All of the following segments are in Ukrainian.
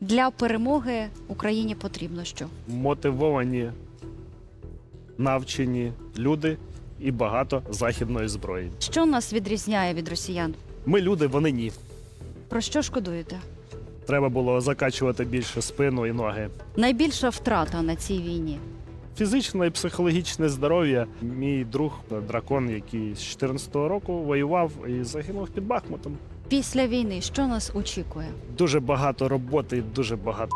Для перемоги Україні потрібно що? мотивовані, навчені люди і багато західної зброї. Що нас відрізняє від росіян? Ми люди, вони ні. Про що шкодуєте? Треба було закачувати більше спину і ноги. Найбільша втрата на цій війні. Фізичне і психологічне здоров'я. Мій друг дракон, який з 14-го року воював і загинув під Бахмутом. Після війни що нас очікує? Дуже багато роботи, і дуже багато.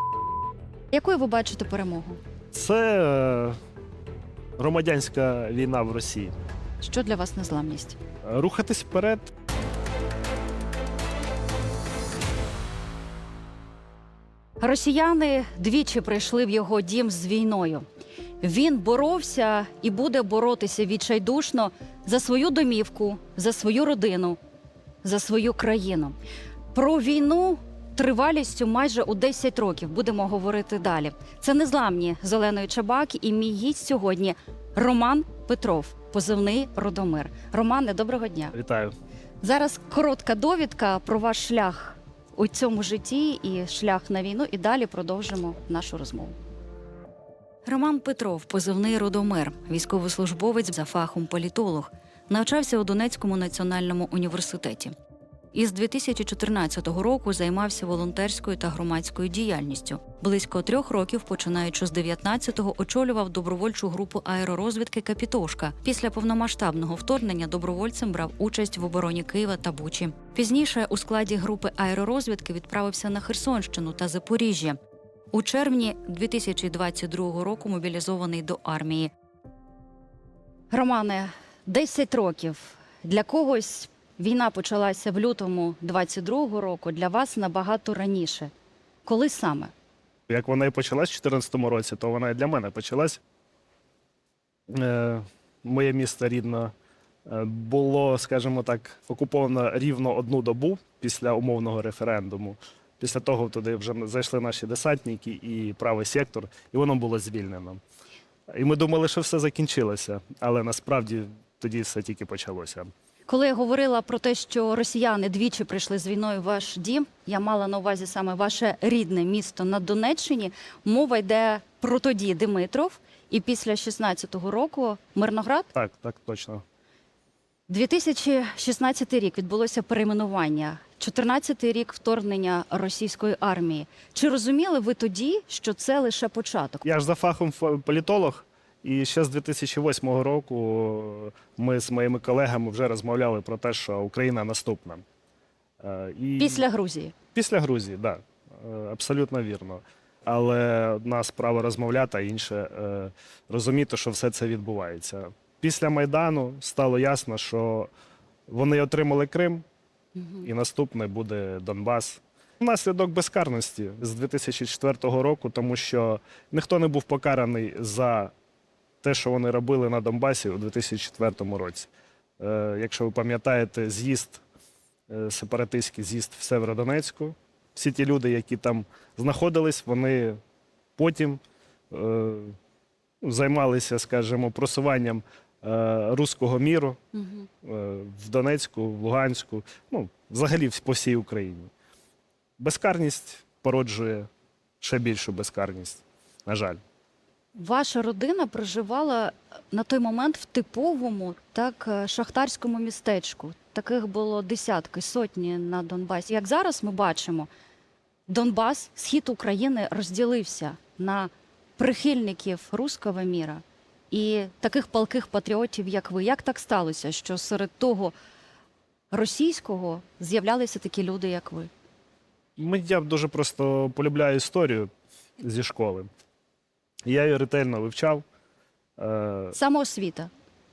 Якою ви бачите перемогу? Це е, громадянська війна в Росії. Що для вас незламність? Рухатись вперед. Росіяни двічі прийшли в його дім з війною. Він боровся і буде боротися відчайдушно за свою домівку, за свою родину, за свою країну. Про війну тривалістю майже у 10 років будемо говорити далі. Це незламні з Оленою Чабак і мій гість сьогодні Роман Петров, позивний Родомир. Романе, доброго дня. Вітаю. Зараз коротка довідка про ваш шлях у цьому житті і шлях на війну, і далі продовжимо нашу розмову. Роман Петров, позивний Родомир, військовослужбовець за фахом політолог, навчався у Донецькому національному університеті. Із 2014 року займався волонтерською та громадською діяльністю. Близько трьох років, починаючи з 19-го, очолював добровольчу групу аеророзвідки Капітошка. Після повномасштабного вторгнення добровольцем брав участь в обороні Києва та Бучі. Пізніше у складі групи аеророзвідки відправився на Херсонщину та Запоріжжя. У червні 2022 року мобілізований до армії. Романе, 10 років. Для когось війна почалася в лютому 22-го року, для вас набагато раніше. Коли саме? Як вона і почалась в 2014 році, то вона і для мене почалась. Е, моє місто рідне е, було, скажімо так, окуповано рівно одну добу після умовного референдуму. Після того туди вже зайшли наші десантники і правий сектор, і воно було звільнено. І ми думали, що все закінчилося, але насправді тоді все тільки почалося. Коли я говорила про те, що росіяни двічі прийшли з війною в ваш дім, я мала на увазі саме ваше рідне місто на Донеччині. Мова йде про тоді Димитров, і після 16-го року Мирноград. Так, так, точно. 2016 рік відбулося перейменування. 14 рік вторгнення російської армії. Чи розуміли ви тоді, що це лише початок? Я ж за фахом політолог, і ще з 2008 року ми з моїми колегами вже розмовляли про те, що Україна наступна. Е, І Після Грузії. після Грузії, так, да, е, абсолютно вірно. Але одна справа розмовляти, а інше е, розуміти, що все це відбувається. Після Майдану стало ясно, що вони отримали Крим, і наступне буде Донбас. Внаслідок безкарності з 2004 року, тому що ніхто не був покараний за те, що вони робили на Донбасі у 2004 році. Е, якщо ви пам'ятаєте, з'їзд, е, сепаратистський з'їзд в Северодонецьку, всі ті люди, які там знаходились, вони потім е, займалися, скажімо, просуванням руського міру в Донецьку, в Луганську, ну, взагалі по всій Україні. Безкарність породжує ще більшу безкарність, на жаль. Ваша родина проживала на той момент в типовому так е, шахтарському містечку. Таких було десятки, сотні на Донбасі. Як зараз ми бачимо, Донбас, схід України розділився на прихильників руського міра і таких палких патріотів, як ви. Як так сталося, що серед того російського з'являлися такі люди, як ви? Я дуже просто полюбляю історію зі школи. Я її ретельно вивчав. Е, Самоосвіта.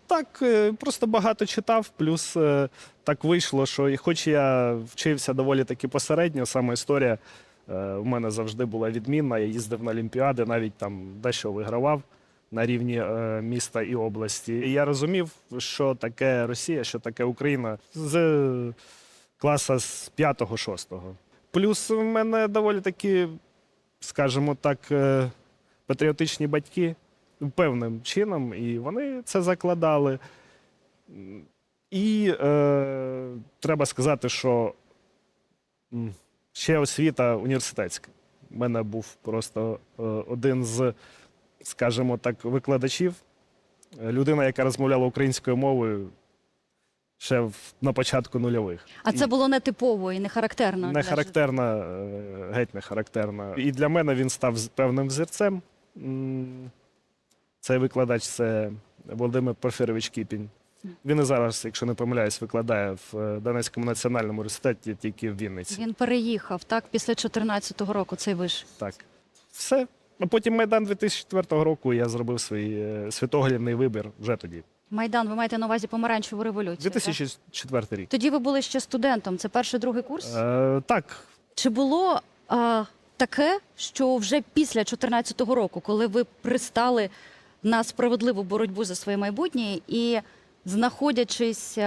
Так, е, просто багато читав, плюс е, так вийшло, що хоч я вчився доволі таки посередньо, саме історія в мене завжди була відмінна. Я їздив на Олімпіади, навіть там дещо вигравав на рівні міста і області. І я розумів, що таке Росія, що таке Україна з класа з 5-6. Плюс в мене доволі таки, скажімо так, патріотичні батьки певним чином, і вони це закладали. І е, треба сказати, що ще освіта університетська. У мене був просто е, один з, скажімо так, викладачів, людина, яка розмовляла українською мовою ще в, на початку нульових. А це І- було не типово і не характерно. не характерна, е, геть не характерна. І для мене він став певним взірцем. Цей викладач це Володимир Порфірович Кіпінь. Він і зараз, якщо не помиляюсь, викладає в е, Донецькому національному університеті тільки в Вінниці. Він переїхав так після 14-го року. Цей виш. Так. Все. А потім Майдан 2004 року я зробив свій е, світоглядний вибір вже тоді. Майдан, ви маєте на увазі помаранчеву революцію. так? 2004 рік. Тоді ви були ще студентом. Це перший другий курс. Е, так, Чи було а, таке, що вже після 14-го року, коли ви пристали на справедливу боротьбу за своє майбутнє і знаходячись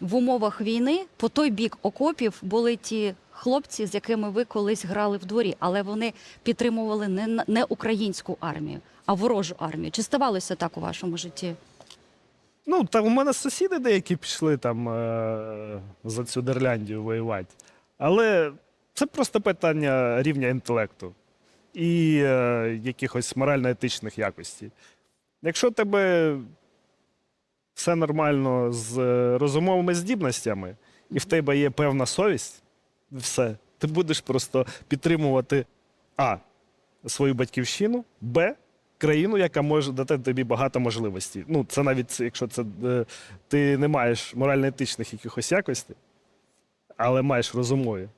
в умовах війни, по той бік окопів були ті хлопці, з якими ви колись грали в дворі, але вони підтримували не, не українську армію, а ворожу армію. Чи ставалося так у вашому житті? Ну, там у мене сусіди деякі пішли там е- за цю Дерляндію воювати. Але це просто питання рівня інтелекту і е- якихось морально-етичних якостей. Якщо у тебе все нормально з е, розумовими здібностями, і в тебе є певна совість, все, ти будеш просто підтримувати А. Свою батьківщину, Б. Країну, яка може дати тобі багато можливостей. Ну, це навіть якщо це е, ти не маєш морально-етичних якихось якостей, але маєш розумові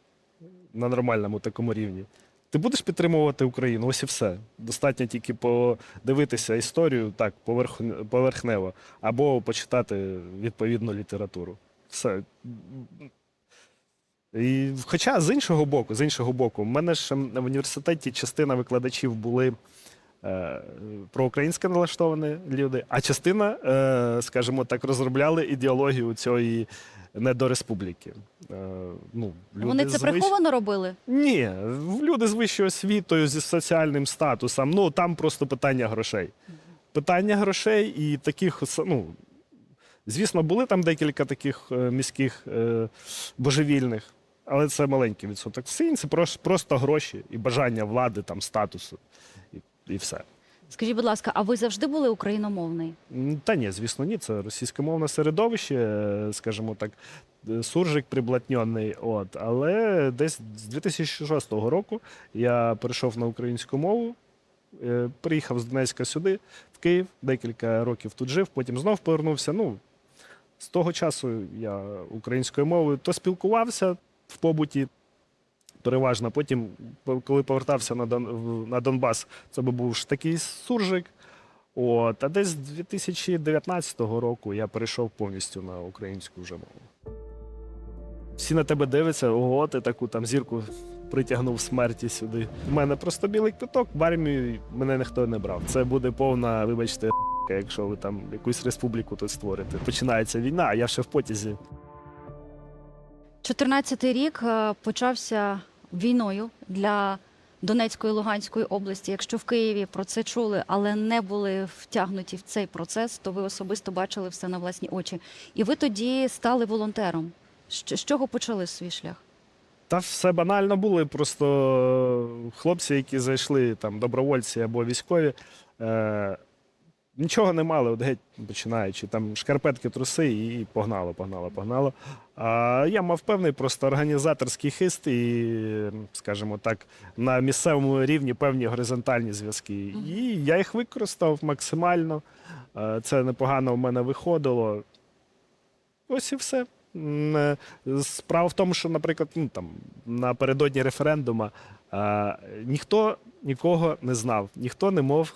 на нормальному такому рівні. Ти будеш підтримувати Україну, ось і все. Достатньо тільки подивитися історію так, поверх, поверхнево, або почитати відповідну літературу. Все. І, хоча з іншого боку, з іншого боку, в мене ж ем, в університеті частина викладачів були е, проукраїнсько налаштовані люди, а частина, е, скажімо так, розробляли ідеологію цієї недореспубліки. Е, ну, люди Вони це з вищ- приховано робили? ні, люди з вищою освітою, зі соціальним статусом. Ну там просто питання грошей. Питання грошей і таких, ну, звісно, були там декілька таких міських божевільних, але це маленький відсоток. Всі прос- просто гроші і бажання влади, там, статусу, і, все. Скажіть, будь ласка, а ви завжди були україномовний? Та ні, звісно, ні. Це російськомовне середовище, е, скажімо так, е, суржик приблатньоний. От. Але десь з 2006 року я перейшов на українську мову, е, приїхав з Донецька сюди, в Київ, декілька років тут жив, потім знов повернувся. Ну, з того часу я українською мовою то спілкувався в побуті. Переважно. Потім, коли повертався на, Дон, на Донбас, це би був ж такий суржик. От, а десь з 2019 року я перейшов повністю на українську вже мову. Всі на тебе дивляться, ого, ти таку там зірку притягнув смерті сюди. У мене просто білий квиток, в армію мене ніхто не брав. Це буде повна, вибачте, якщо ви там якусь республіку тут створите. Починається війна, а я ще в потязі. 14-й рік е, почався війною для Донецької Луганської області. Якщо в Києві про це чули, але не були втягнуті в цей процес, то ви особисто бачили все на власні очі. І ви тоді стали волонтером. З чого почали свій шлях? Та все банально були. Просто хлопці, які зайшли, там, добровольці або військові, е, нічого не мали, от геть починаючи. Там шкарпетки, труси і погнало, погнало, погнало. А я мав певний просто організаторський хист і, скажімо так, на місцевому рівні певні горизонтальні зв'язки. І я їх використав максимально. Це непогано в мене виходило. Ось і все. Е, Справа в тому, що, наприклад, ну, там, напередодні референдуму ніхто нікого не знав, ніхто не мов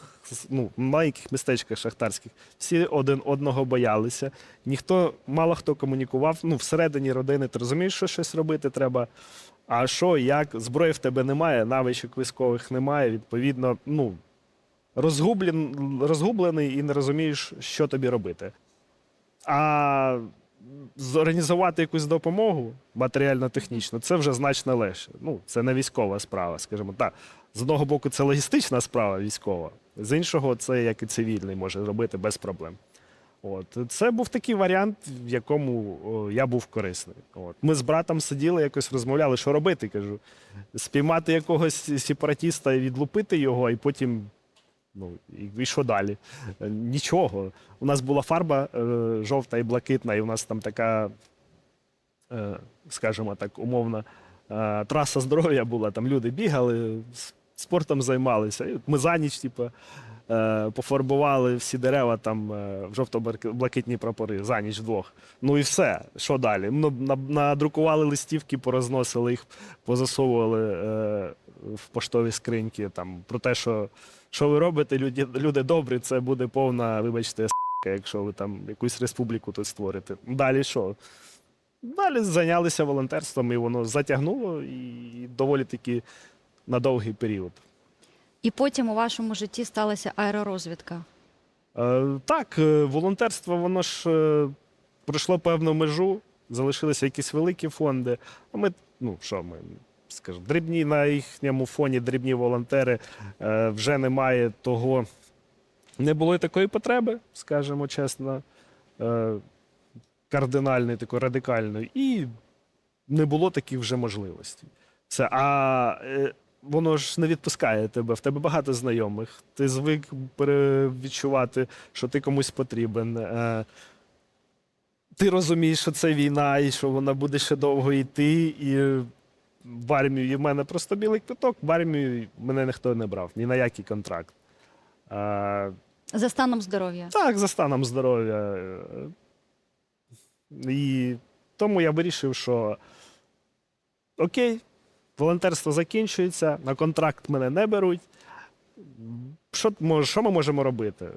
ну, в маленьких містечках шахтарських. Всі один одного боялися, ніхто, мало хто комунікував. Ну, всередині родини ти розумієш, що щось робити треба. А що, як, зброї в тебе немає, навичок військових немає, відповідно, ну, розгублен, розгублений і не розумієш, що тобі робити. А зорганізувати якусь допомогу матеріально-технічну, це вже значно легше. Ну, це не військова справа, скажімо так. З одного боку, це логістична справа військова, з іншого, це як і цивільний може робити без проблем. От це був такий варіант, в якому о, я був корисний. От ми з братом сиділи, якось розмовляли, що робити. Кажу, спіймати якогось сепаратіста відлупити його, і потім. Ну і, і що далі? Е, Нічого. У нас була фарба е, жовта і блакитна, і у нас там така, е, скажімо так, умовна е, траса здоров'я була. Там люди бігали, спортом займалися. І ми за ніч, типу, е, пофарбували всі дерева там е, в жовто-блакитні прапори за ніч вдвох. Ну і все. Що далі? Ну, надрукували листівки, порозносили їх, позасовували е, в поштові скриньки. Там, про те, що, що ви робите, люди, люди добрі, це буде повна, вибачте, с**ка, якщо ви там якусь республіку тут створите. Далі що? Далі зайнялися волонтерством, і воно затягнуло і доволі таки на довгий період. І потім у вашому житті сталася аеророзвідка. Е, так, е, волонтерство, воно ж е, пройшло певну межу, залишилися якісь великі фонди. А ми, ну що ми, скажімо, дрібні на їхньому фоні, дрібні волонтери, е, вже немає того. Не було такої потреби, скажімо чесно, е, кардинальної, такої радикальної, і не було таких вже можливостей. Все. А е, воно ж не відпускає тебе. В тебе багато знайомих. Ти звик відчувати, що ти комусь потрібен. Ти розумієш, що це війна і що вона буде ще довго йти. І в армію і в мене просто білий квиток, в армію мене ніхто не брав, ні на який контракт. Е, За станом здоров'я. так, за станом здоров'я. І тому я вирішив, що окей, волонтерство закінчується, на контракт мене не беруть. Що, що ми можемо робити?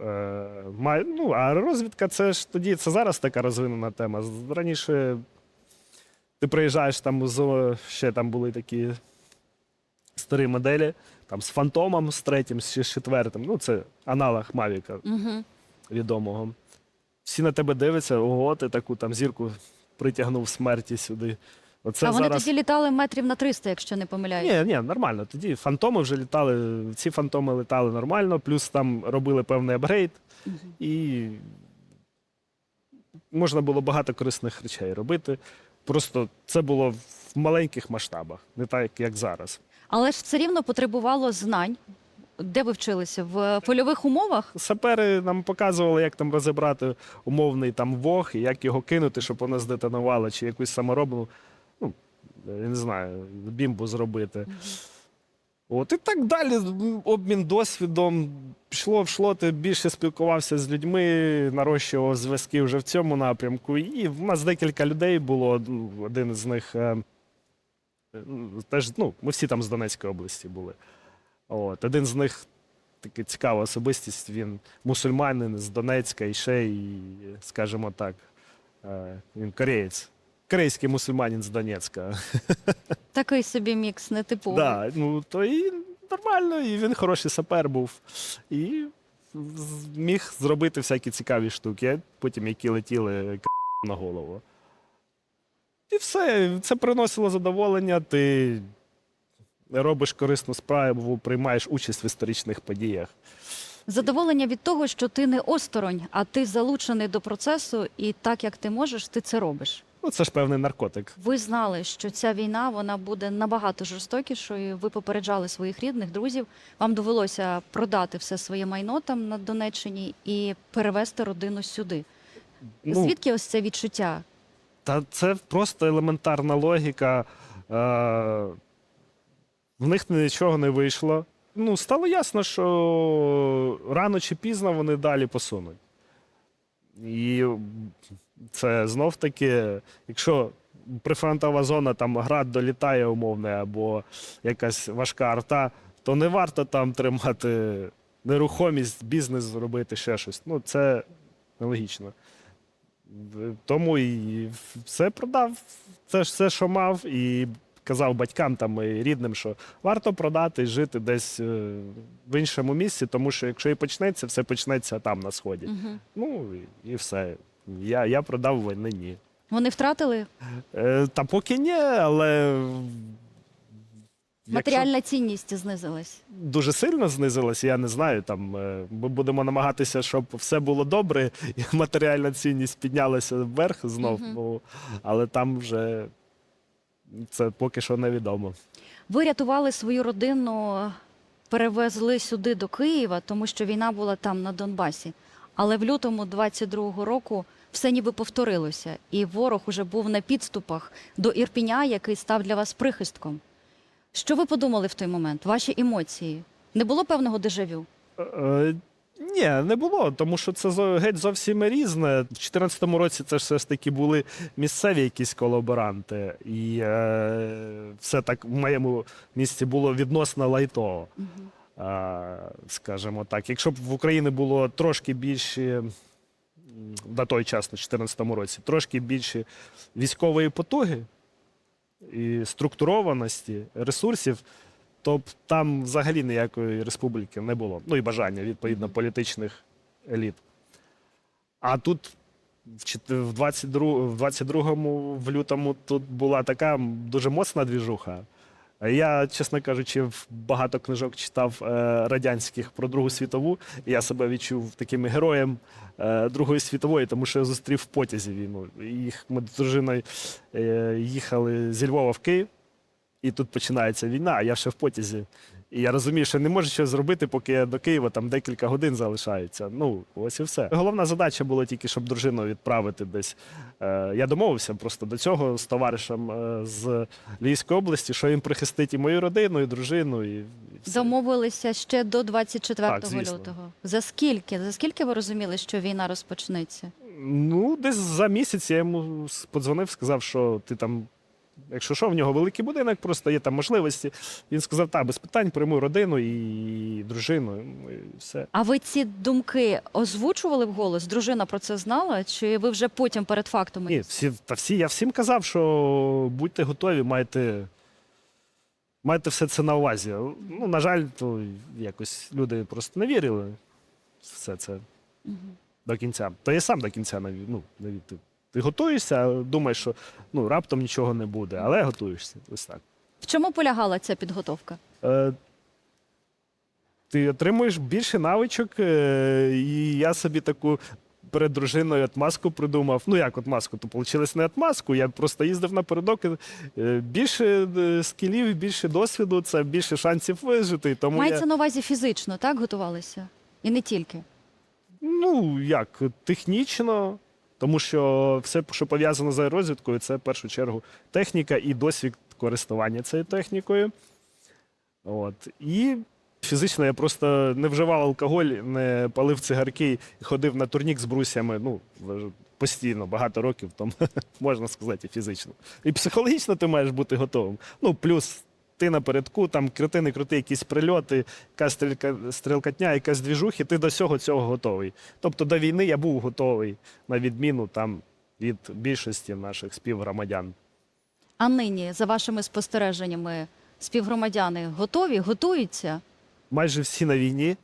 Е, ну, а розвідка це ж тоді, це зараз така розвинена тема. Раніше ти приїжджаєш там з ще там були такі старі моделі, там з фантомом, з третім, з четвертим. Ну, це аналог Мавіка Угу. відомого. Всі на тебе дивляться, ого, ти таку там зірку притягнув смерті сюди. Оце а вони зараз. тоді літали метрів на 300, якщо не помиляюсь. Ні, ні, нормально. Тоді фантоми вже літали, ці фантоми літали нормально, плюс там робили певний апгрейд, Мгм. і можна було багато корисних речей робити. Просто це було в маленьких масштабах, не так, як зараз. Але ж все рівно потребувало знань. Де ви вчилися? В польових умовах? Сапери нам показували, як там розібрати умовний там вог і як його кинути, щоб воно здетонувало, чи якусь саморобну, ну, я не знаю, бімбу зробити. От і так далі. Обмін досвідом. Пішло, вшло, ти більше спілкувався з людьми, нарощував зв'язки вже в цьому напрямку. І в нас декілька людей було. ну, Один з них е, теж, ну, ми всі там з Донецької області були. От, один з них така цікава особистість. Він мусульманин з Донецька і ще, і, скажімо так, е, він кореєць. Корейський мусульманин з Донецька. Такий собі мікс нетиповий. Да, ну, то і нормально, і він хороший сапер був. І міг зробити всякі цікаві штуки, потім які летіли на голову. І все, це приносило задоволення, ти робиш корисну справу, приймаєш участь в історичних подіях. Задоволення від того, що ти не осторонь, а ти залучений до процесу, і так як ти можеш, ти це робиш. Ну, це ж певний наркотик. Ви знали, що ця війна вона буде набагато жорстокішою. Ви попереджали своїх рідних, друзів. Вам довелося продати все своє майно там на Донеччині і перевести родину сюди. Ну, Звідки ось це відчуття? Та це просто елементарна логіка. Е, в них нічого не вийшло. Ну, стало ясно, що рано чи пізно вони далі посунуть. І це знов таки, якщо прифронтова зона, там град долітає умовне, або якась важка арта, то не варто там тримати нерухомість, бізнес зробити, ще щось. Ну, це нелогічно. Тому і все продав, це ж все, що мав, і казав батькам там і рідним, що варто продати і жити десь е, в іншому місці, тому що якщо і почнеться, все почнеться там на сході. Угу. Ну і, все. Я, я продав війни ні. Вони втратили Е, та поки ні, але Матеріальна цінність знизилась. дуже сильно знизилася, я не знаю. Там е, ми будемо намагатися, щоб все було добре, і матеріальна цінність піднялася вверх знов. Ну, але там вже це поки що невідомо. Ви рятували свою родину, перевезли сюди до Києва, тому що війна була там на Донбасі. Але в лютому 22-го року все ніби повторилося, і ворог уже був на підступах до Ірпіня, який став для вас прихистком. Що ви подумали в той момент? Ваші емоції? Не було певного дежавю? Е, ні, не було, тому що це геть зовсім різне. В 2014 році це ж все ж таки були місцеві якісь колаборанти, і е, все так в моєму місті було відносно лайтово. А, скажімо так, якщо б в Україні було трошки більше на той час, на 2014 році, трошки більше військової потуги і структурованості ресурсів, то б там взагалі ніякої республіки не було. Ну і бажання, відповідно, політичних еліт. А тут в чет- в 22, в 22-му, в лютому, тут була така дуже моцна двіжуха. Я, чесно кажучи, багато книжок читав е, радянських про Другу світову. Я себе відчув таким героєм е, Другої світової, тому що я зустрів в потязі війну. Їх ми з дружиною е, їхали зі Львова в Київ, і тут починається війна, а я ще в потязі. І я розумію, що не можу щось зробити, поки я до Києва там декілька годин залишається. Ну, ось і все. Головна задача була тільки, щоб дружину відправити десь. Е, я домовився просто до цього з товаришем е, з Львівської області, що він прихистить і мою родину, і дружину, і, і все. Домовилися ще до 24 Так, лютого. За скільки? За скільки ви розуміли, що війна розпочнеться? Ну, десь за місяць я йому подзвонив, сказав, що ти там. Якщо що, в нього великий будинок, просто є там можливості. Він сказав, так, без питань прийму родину і дружину, ну, і все. А ви ці думки озвучували вголос? Дружина про це знала? Чи ви вже потім перед фактом? Ні, всі, та всі, я всім казав, що будьте готові, маєте, маєте все це на увазі. Ну, на жаль, то якось люди просто не вірили в все це Мгм. до кінця. То я сам до кінця ну, не ві- ти, готуєшся, думаєш, що ну, раптом нічого не буде, але готуєшся. Ось так. В чому полягала ця підготовка? Е, ти отримуєш більше навичок, е, і я собі таку перед дружиною отмазку придумав. Ну як отмазку? То вийшло не отмазку, я просто їздив напередок. е, Більше е, скілів, більше досвіду, це більше шансів вижити. Тому Мається я, на увазі фізично, так готувалися? І не тільки. ну як, технічно. Тому що все, що пов'язано з аеророзвідкою, це в першу чергу техніка і досвід користування цією технікою. От. І фізично я просто не вживав алкоголь, не палив цигарки і ходив на турнік з брусями. Ну, постійно, багато років, тому можна сказати, фізично. І психологічно ти маєш бути готовим. Ну, плюс ти напередку, там крути, не крути, якісь прильоти, якась стрілька, стрілкатня, якась двіжухи, ти до всього цього готовий. Тобто до війни я був готовий, на відміну там від більшості наших співгромадян. А нині, за вашими спостереженнями, співгромадяни готові, готуються? майже всі на війні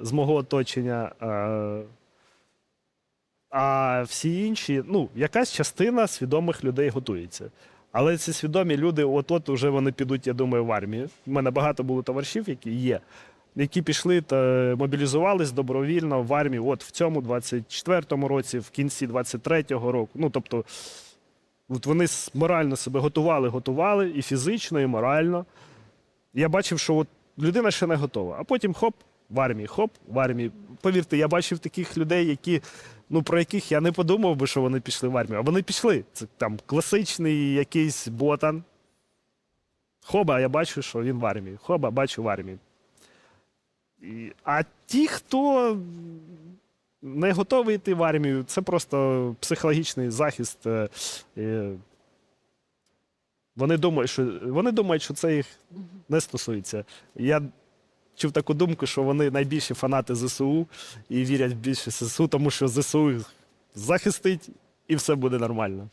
з мого оточення. А, а всі інші, ну, якась частина свідомих людей готується. Але ці свідомі люди, от-от уже вони підуть, я думаю, в армію. У мене багато було товаришів, які є, які пішли та мобілізувались добровільно в армію. От в цьому 24-му році, в кінці 23-го року. Ну, тобто, от вони морально себе готували, готували і фізично, і морально. Я бачив, що от людина ще не готова. А потім хоп, в армії, хоп, в армії. Повірте, я бачив таких людей, які, ну, про яких я не подумав би, що вони пішли в армію. А вони пішли. Це там класичний якийсь ботан. Хоба, я бачу, що він в армії. Хоба, бачу в армії. І, а ті, хто не готовий йти в армію, це просто психологічний захист. е, вони думають, що вони думають, що це їх не стосується. Я чув таку думку, що вони найбільші фанати ЗСУ і вірять більше ЗСУ, тому що ЗСУ їх захистить і все буде нормально.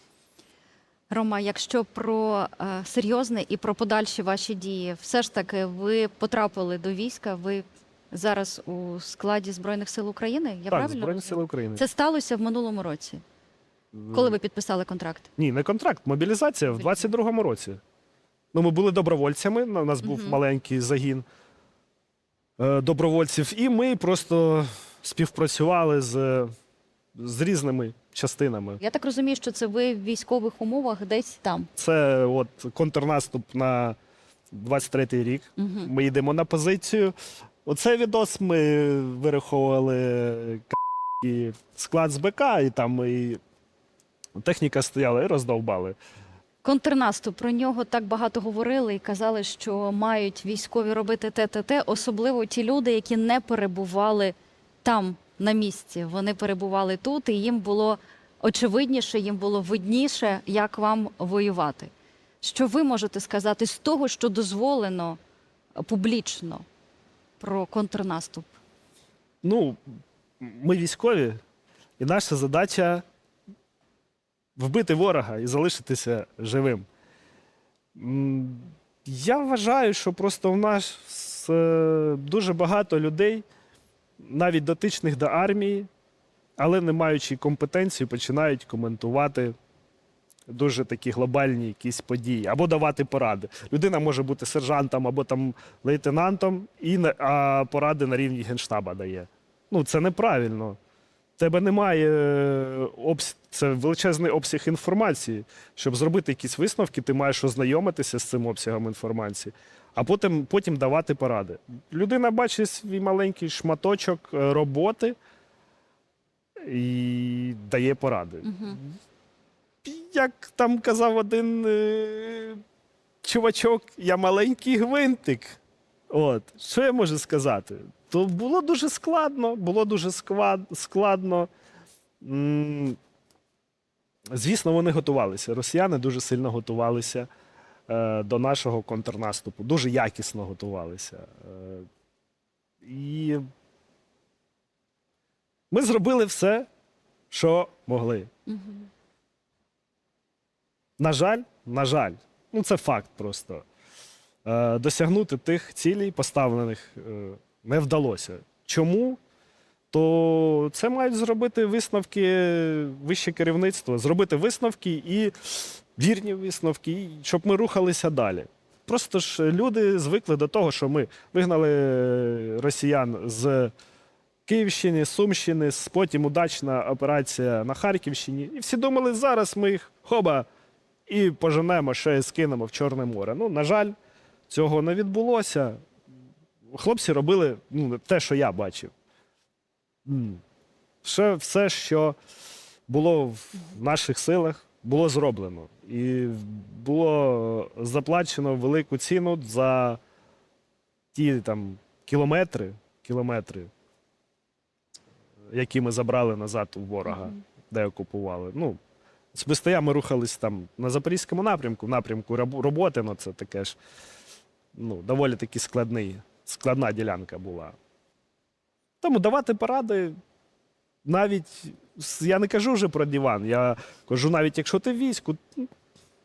Рома, якщо про е, серйозне і про подальші ваші дії, все ж таки ви потрапили до війська, ви зараз у складі Збройних сил України? Я так, правильно Збройні розумію? Сили України. Це сталося в минулому році, коли ви підписали контракт? Ні, не контракт, мобілізація в 22-му році. Ну, ми були добровольцями. У нас був Мгм. маленький загін добровольців, і ми просто співпрацювали з, з різними частинами. Я так розумію, що це ви в військових умовах десь там. Це от контрнаступ на 23-й рік. Угу. Ми йдемо на позицію. Оцей відос ми вираховували і склад з БК, і там і техніка стояла і роздовбали. Контрнаступ про нього так багато говорили і казали, що мають військові робити те, те, те, особливо ті люди, які не перебували там на місці. Вони перебували тут, і їм було очевидніше, їм було видніше, як вам воювати. Що ви можете сказати з того, що дозволено публічно про контрнаступ? Ну, ми військові, і наша задача вбити ворога і залишитися живим. Я вважаю, що просто в нас е, дуже багато людей, навіть дотичних до армії, але не маючи компетенції, починають коментувати дуже такі глобальні якісь події або давати поради. Людина може бути сержантом або там лейтенантом, і а поради на рівні генштаба дає. Ну, це неправильно. Тебе немає е, обс... це величезний обсяг інформації. Щоб зробити якісь висновки, ти маєш ознайомитися з цим обсягом інформації, а потім, потім давати поради. Людина бачить свій маленький шматочок е, роботи і дає поради. Угу. Як там казав один е... чувачок, я маленький гвинтик. От, що я можу сказати? То було дуже складно, було дуже складно. Звісно, вони готувалися. Росіяни дуже сильно готувалися е, до нашого контрнаступу, дуже якісно готувалися. Е, і ми зробили все, що могли. Угу. На жаль, на жаль, ну це факт просто. Е, досягнути тих цілей, поставлених, не вдалося. Чому? То це мають зробити висновки вище керівництво, зробити висновки і вірні висновки, щоб ми рухалися далі. Просто ж люди звикли до того, що ми вигнали росіян з Київщини, Сумщини, потім удачна операція на Харківщині. І всі думали, зараз ми їх хоба і поженемо ще і скинемо в Чорне море. Ну, на жаль, цього не відбулося. Хлопці робили ну, те, що я бачив. М. Все, що було в наших силах, було зроблено. І було заплачено велику ціну за ті там кілометри, кілометри, які ми забрали назад у ворога, де окупували. Ну, Особисто я ми рухались там на Запорізькому напрямку, в напрямку роботи, ну це таке ж ну, доволі таки складний, складна ділянка була. Тому давати поради навіть, я не кажу вже про диван, я кажу, навіть якщо ти в війську, ну,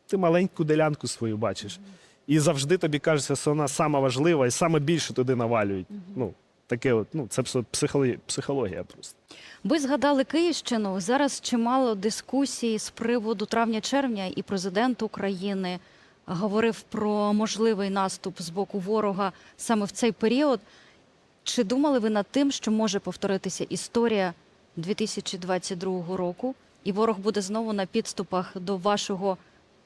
ти маленьку ділянку свою бачиш. І завжди тобі кажеться, що вона сама важлива і саме більше туди навалюють. Ну, таке от, ну, це психологія, психологія просто. Ви згадали Київщину. Зараз чимало дискусій з приводу травня-червня, і президент України говорив про можливий наступ з боку ворога саме в цей період. Чи думали ви над тим, що може повторитися історія 2022 року, і ворог буде знову на підступах до вашого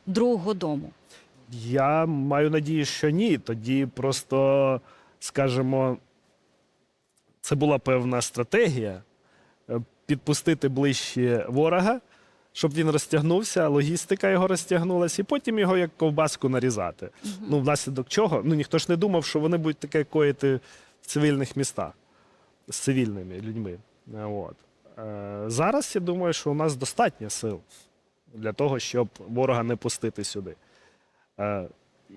другого дому? Я маю надію, що ні. Тоді просто, скажімо, це була певна стратегія е, підпустити ближче ворога, щоб він розтягнувся, логістика його розтягнулася, і потім його як ковбаску нарізати. Ну, внаслідок чого? Ну ніхто ж не думав, що вони будуть таке коїти в цивільних містах з цивільними людьми. От. Е, Зараз я думаю, що у нас достатньо сил для того, щоб ворога не пустити сюди. Е,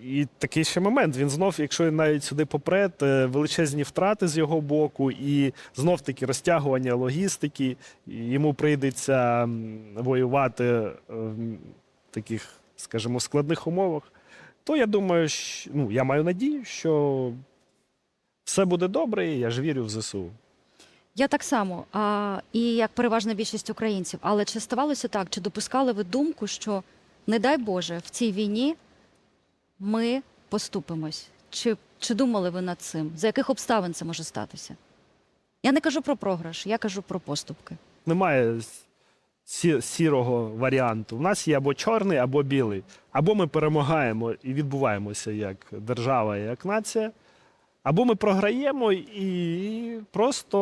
І такий ще момент. Він знов, якщо навіть сюди попре, то величезні втрати з його боку, і знов таки розтягування логістики. Йому прийдеться воювати е, в таких, скажімо, складних умовах. То я думаю, що, ну, я маю надію, що все буде добре, і я ж вірю в ЗСУ. Я так само, а, і як переважна більшість українців. Але чи ставалося так, чи допускали ви думку, що, не дай Боже, в цій війні ми поступимось? Чи, чи думали ви над цим? За яких обставин це може статися? Я не кажу про програш, я кажу про поступки. Немає сі- сірого варіанту. У нас є або чорний, або білий. Або ми перемагаємо і відбуваємося як держава, як нація, або ми програємо і просто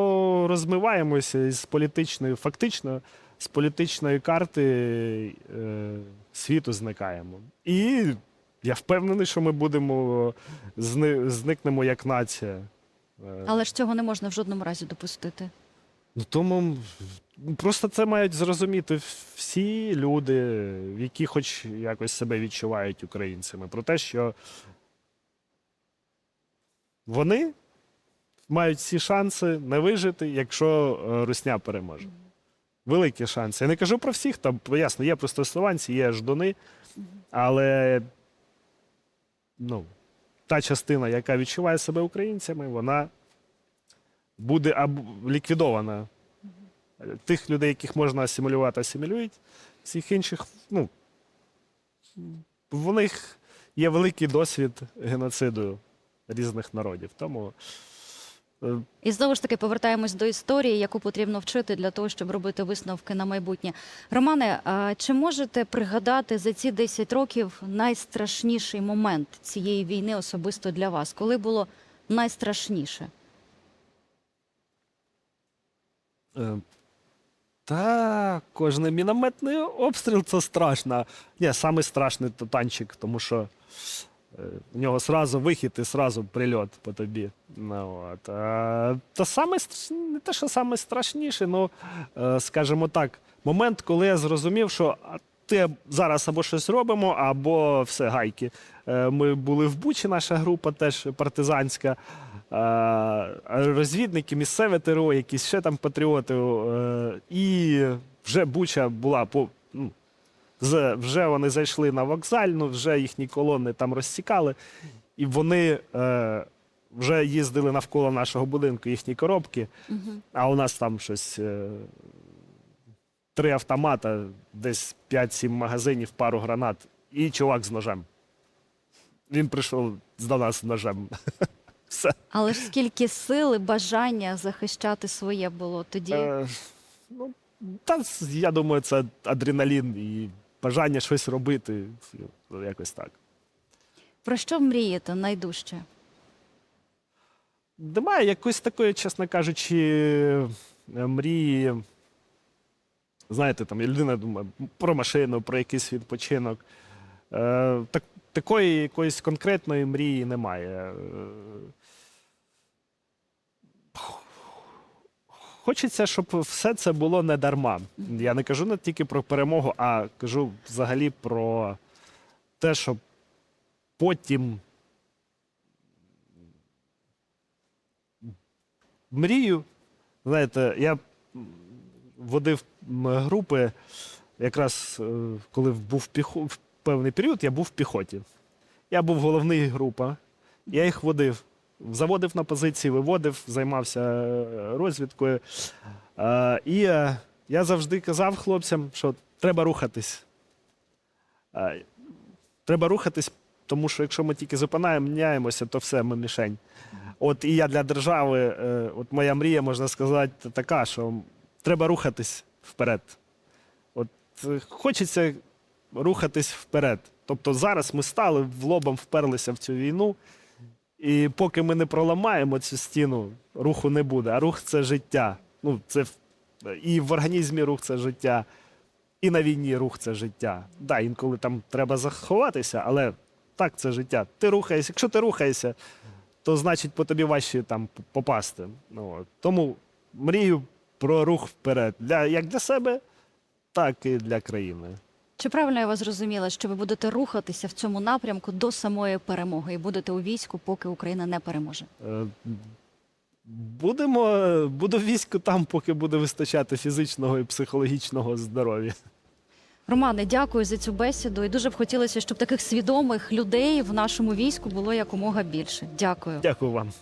розмиваємося з політичної, фактично, з політичної карти е, світу зникаємо. І я впевнений, що ми будемо зни- зникнемо як нація. Е, Але ж цього не можна в жодному разі допустити. Ну тому просто це мають зрозуміти всі люди, які хоч якось себе відчувають українцями, про те, що вони мають всі шанси не вижити, якщо е, русня переможе. Великі шанси. Я не кажу про всіх, там ясно, є пристосуванці, є ждуни, але ну, та частина, яка відчуває себе українцями, вона буде ліквідована. Тих людей, яких можна асимілювати, асимілюють. Всіх інших, ну, в них є великий досвід геноциду різних народів. Тому І знову ж таки повертаємось до історії, яку потрібно вчити для того, щоб робити висновки на майбутнє. Романе, а чи можете пригадати за ці 10 років найстрашніший момент цієї війни особисто для вас? Коли було найстрашніше? Е, Та кожний мінометний обстріл це страшно. Ні, саме страшний танчик, тому що у нього сразу вихід і сразу прильот по тобі. Ну, от. А, та саме не те, що саме страшніше, ну е, скажімо так, момент, коли я зрозумів, що ти зараз або щось робимо, або все гайки. Е, Ми були в Бучі, наша група теж партизанська. Розвідники, місцеве ТРО, якісь ще там патріоти. е, І вже Буча була по. ну, Вже вони зайшли на вокзальну, вже їхні колони там розсікали, і вони е, вже їздили навколо нашого будинку, їхні коробки. Угу. А у нас там щось е, три автомата, десь 5-7 магазинів, пару гранат і чувак з ножем. Він прийшов до нас з ножем. Все. Але ж скільки сили, бажання захищати своє було тоді? Е, ну, та, я думаю, це адреналін і бажання щось робити. Ну, Якось так. Про що мрієте найдужче? Немає якоїсь такої, чесно кажучи, е, мрії. Знаєте, там людина думає про машину, про якийсь відпочинок. Е, так, такої якоїсь конкретної мрії немає. Хочеться, щоб все це було не дарма. Я не кажу не тільки про перемогу, а кажу взагалі про те, щоб потім мрію. Знаєте, я водив групи, якраз е, коли був піхо... в певний період, я був в піхоті. Я був головний група, я їх водив. Заводив на позиції, виводив, займався е, розвідкою. Е, І е, я завжди казав хлопцям, що треба рухатись. Треба рухатись, тому що якщо ми тільки зупиняємося, то все, ми мішень. От і я для держави, от моя мрія, можна сказати, така, що треба рухатись вперед. От хочеться рухатись вперед. Тобто зараз ми стали в лобом вперлися в цю війну, і поки ми не проламаємо цю стіну, руху не буде. А рух це життя. Ну, це і в організмі рух це життя, і на війні рух це життя. Да, інколи там треба заховатися, але так це життя. Ти рухаєшся. Якщо ти рухаєшся, то значить по тобі важче там попасти. Ну. Тому мрію про рух вперед. Для, як для себе, так і для країни. Чи правильно я вас зрозуміла, що ви будете рухатися в цьому напрямку до самої перемоги і будете у війську, поки Україна не переможе? Е, Будемо, буду в війську там, поки буде вистачати фізичного і психологічного здоров'я. Романе, дякую за цю бесіду. І дуже б хотілося, щоб таких свідомих людей в нашому війську було якомога більше. Дякую. Дякую вам.